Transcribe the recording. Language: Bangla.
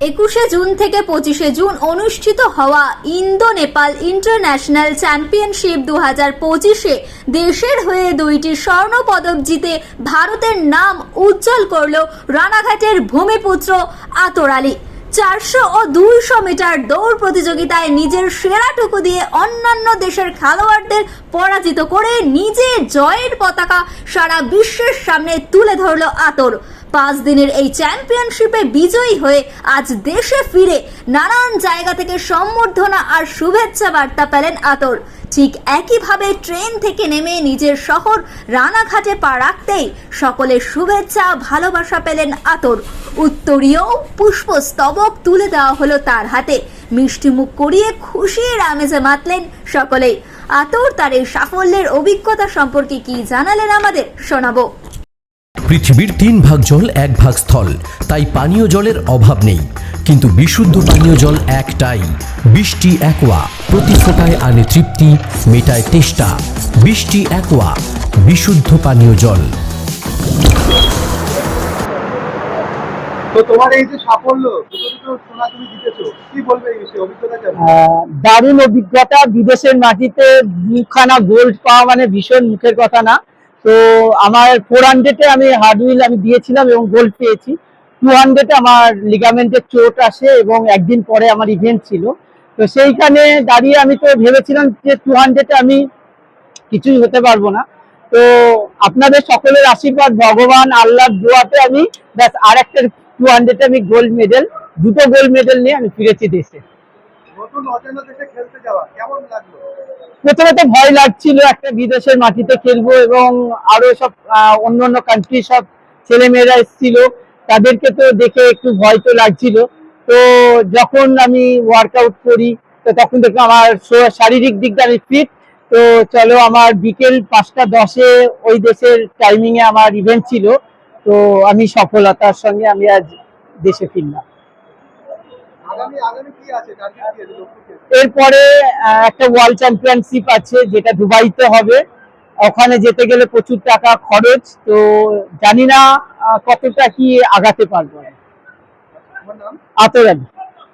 একুশে জুন থেকে পঁচিশে জুন অনুষ্ঠিত হওয়া ইন্দো নেপাল ইন্টারন্যাশনাল চ্যাম্পিয়নশিপ দু হাজার পঁচিশে দেশের হয়ে দুইটি স্বর্ণ পদক জিতে ভারতের নাম উজ্জ্বল করল রানাঘাটের ভূমিপুত্র আতর আলী। চারশো ও দুইশো মিটার দৌড় প্রতিযোগিতায় নিজের সেরাটুকু দিয়ে অন্যান্য দেশের খেলোয়াড়দের পরাজিত করে নিজে জয়ের পতাকা সারা বিশ্বের সামনে তুলে ধরল আতর। পাঁচ দিনের এই চ্যাম্পিয়নশিপে বিজয়ী হয়ে আজ দেশে ফিরে নানান জায়গা থেকে সম্বর্ধনা আর শুভেচ্ছা বার্তা পেলেন আতর। ঠিক একইভাবে ট্রেন থেকে নেমে নিজের শহর রানাঘাটে পা রাখতেই সকলের শুভেচ্ছা, ভালোবাসা পেলেন আতর। উত্তরীয় পুষ্পস্তবক তুলে দেওয়া হলো তার হাতে। মিষ্টি মুখ করিয়ে খুশির আমেজে মাতলেন সকলেই। আতর তার এই সাফল্যের অভিজ্ঞতা সম্পর্কে কি জানালেন আমাদের শোনাবো। পৃথিবীর তিন ভাগ জল এক ভাগ স্থল। তাই পানীয় জলের অভাব নেই। কিন্তু বিশুদ্ধ পানীয় জল একটাই। বৃষ্টি একোয়া। প্রতি ফোটায় আনে তৃপ্তি মেটায় তেষ্টা। বৃষ্টি একোয়া। বিশুদ্ধ পানীয় জল। দারুণ অভিজ্ঞতা। বিদেশের মাটিতে দুখানা গোল্ড পাওয়া মানে ভীষণ মুখের কথা না। তো আমার ফোর হান্ড্রেডে আমি হার্ডউইল আমি দিয়েছিলাম এবং গোল্ড পেয়েছি। টু হান্ড্রেডে আমার লিগামেন্টের চোট আসে এবং একদিন পরে আমার ইভেন্ট ছিল। তো সেইখানে দাঁড়িয়ে আমি তো ভেবেছিলাম যে টু হান্ড্রেডে আমি কিছুই হতে পারব না। তো আপনাদের সকলের আশীর্বাদ, ভগবান, আল্লাহর দোয়াতে আমি ব্যাস আর একটা টু হান্ড্রেডে আমি গোল্ড মেডেল দুটো গোল্ড মেডেল নিয়ে আমি ফিরেছি দেশে। নতুন দেশে খেলতে যাওয়া কেমন লাগল? প্রথমে তো ভয় লাগছিল একটা বিদেশের মাটিতে খেলব এবং আরও সব অন্য অন্য কান্ট্রি সব ছেলেমেয়েরা এসেছিল। তাদেরকে তো দেখে একটু ভয় তো লাগছিল। তো যখন আমি ওয়ার্কআউট করি, তো তখন দেখলাম আমার শারীরিক দিকটা আমি ফিট তো চলো আমার বিকেল পাঁচটা দশে ওই দেশের টাইমিং এ আমার ইভেন্ট ছিল। তো আমি সফলতার সঙ্গে আমি আজ দেশে ফিরলাম। এরপরে একটা ওয়ার্ল্ড চ্যাম্পিয়নশিপ আছে যেটা দুবাইতে হবে। ওখানে যেতে গেলে প্রচুর টাকা খরচ তো জানি না কতটা কি আগাতে পারব। নাম? আতরালি